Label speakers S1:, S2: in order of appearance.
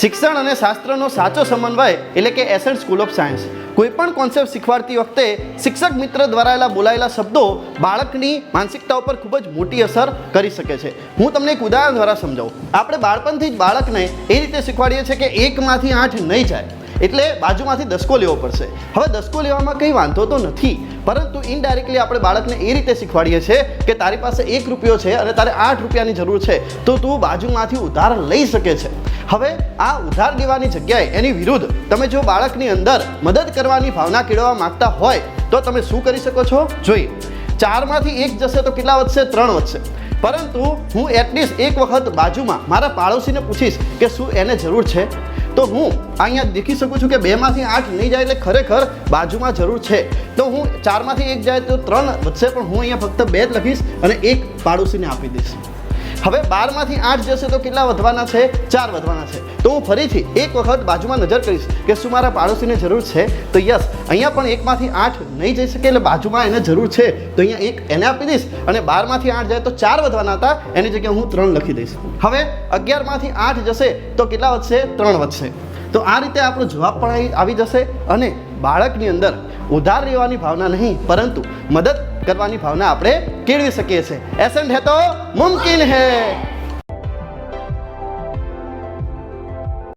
S1: શિક્ષણ અને શાસ્ત્રનો સાચો સમન્વય એટલે કે એસેન્ટ સ્કૂલ ઓફ સાયન્સ. કોઈ પણ કોન્સેપ્ટ શીખવાડતી વખતે શિક્ષક મિત્ર દ્વારા બોલાયેલા શબ્દો બાળકની માનસિકતા ઉપર ખૂબ જ મોટી અસર કરી શકે છે. હું તમને એક ઉદાહરણ દ્વારા સમજાવું. આપણે બાળપણથી જ બાળકને એ રીતે શીખવાડીએ છીએ કે એકમાંથી આઠ નહીં જાય. એટલે બાજુમાંથી દસકો લેવો પડશે. હવે દસકો લેવામાં કંઈ વાંધો તો નથી. પરંતુ ઇનડાયરેક્ટલી આપણે બાળકને એ રીતે શીખવાડીએ છીએ કે તારી પાસે એક રૂપિયો છે અને તારે આઠ રૂપિયાની જરૂર છે, તો તું બાજુમાંથી ઉધાર લઈ શકે છે. હવે આ ઉધાર લેવાની જગ્યાએ એની વિરુદ્ધ તમે જો બાળકની અંદર મદદ કરવાની ભાવના કેળવવા માંગતા હોય, તો તમે શું કરી શકો છો? જોઈએ. ચારમાંથી એક જશે તો કેટલા વધશે? ત્રણ વધશે. પરંતુ હું એટલીસ્ટ એક વખત બાજુમાં મારા પાડોશીને પૂછીશ કે શું એને જરૂર છે? તો હું અહીંયા દેખી શકું છું કે બેમાંથી આઠ નહીં જાય એટલે ખરેખર બાજુમાં જરૂર છે. તો હું ચારમાંથી એક જાય તો ત્રણ વધશે, પણ હું અહીંયા ફક્ત બે જ લખીશ અને એક પાડોશીને આપી દઈશ. હવે બારમાંથી આઠ જશે તો કેટલા વધવાના છે? ચાર વધવાના છે. તો હું ફરીથી એક વખત બાજુમાં નજર કરીશ કે શું મારા પાડોશીને જરૂર છે? તો યસ, અહીંયા પણ એકમાંથી આઠ નહીં જઈ શકે એટલે બાજુમાં એને જરૂર છે. તો અહીંયા એક એને આપી દઈશ અને બારમાંથી આઠ જાય તો ચાર વધવાના હતા. એની જગ્યાએ હું ત્રણ લખી દઈશ. હવે અગિયારમાંથી આઠ જશે તો કેટલા વધશે? ત્રણ વધશે. તો આ રીતે આપણો જવાબ પણ આવી જશે અને બાળકની અંદર ઉધાર લેવાની ભાવના નહીં, પરંતુ મદદ કરવાની ભાવના આપણે કેળવી શકીએ છીએ. એસેન્ટ હે તો મુમકિન હે.